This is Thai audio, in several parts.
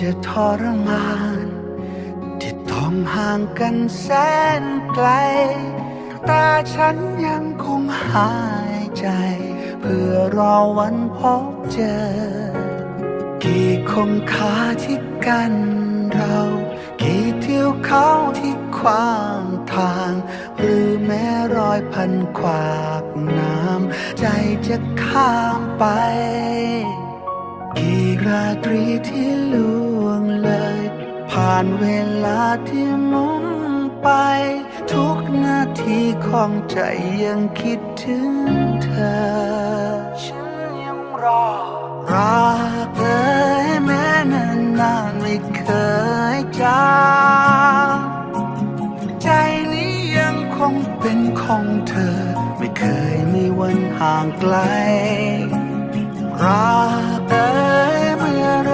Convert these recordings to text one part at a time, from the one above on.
จะทรมาน ที่ต้องห่างกันแสนไกล แต่ฉันยังคงหายใจ เพื่อรอวันพบเจอ กี่คงคาที่กันเรา กี่เที่ยวเขาที่ขวางทาง หรือแม้รอยพันขวากน้ำใจจะข้ามไป ราตรีที่ล่วงเลย ผ่านเวลาที่มุนไป ทุกนาทีของใจยังคิดถึงเธอ ฉันยังรอ รักเอ่ยแม้นานนานไม่เคยจางใจนี้ยังคงเป็นของเธอ ไม่เคยมีวันห่างไกลรักเอ่ยเมื่อ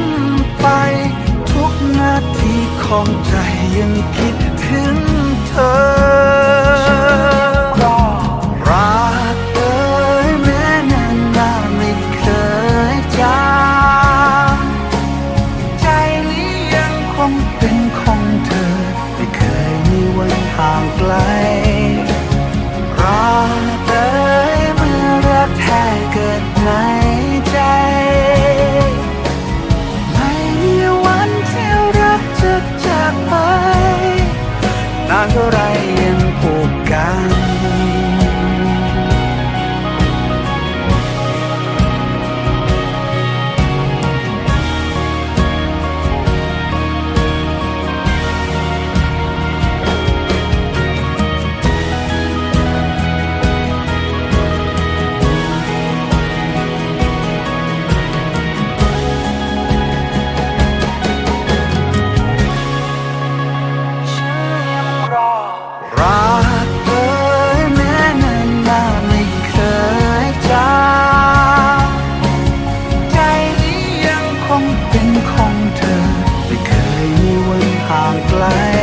น ไป ทุกนาทีของใจยังคิดถึงเธอ รักเอ่ยแม้นานนาไม่เคยจางใจนี้ยังคงเป็นของเธอ ไม่เคยมีวันห่างไกล ไกล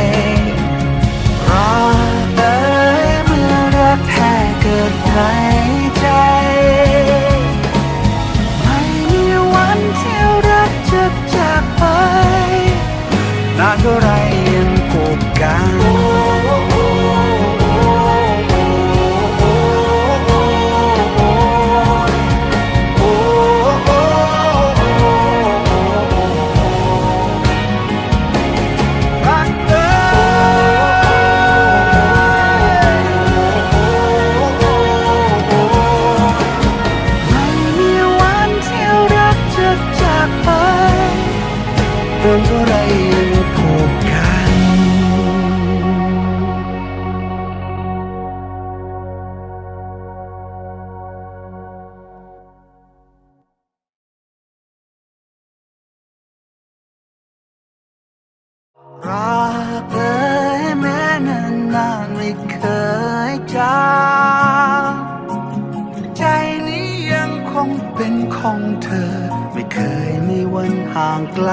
รักเอ่ยแม้นานนานไม่เคยจางใจนี้ยังคงเป็นของเธอ ไม่เคยมีวันห่างไกล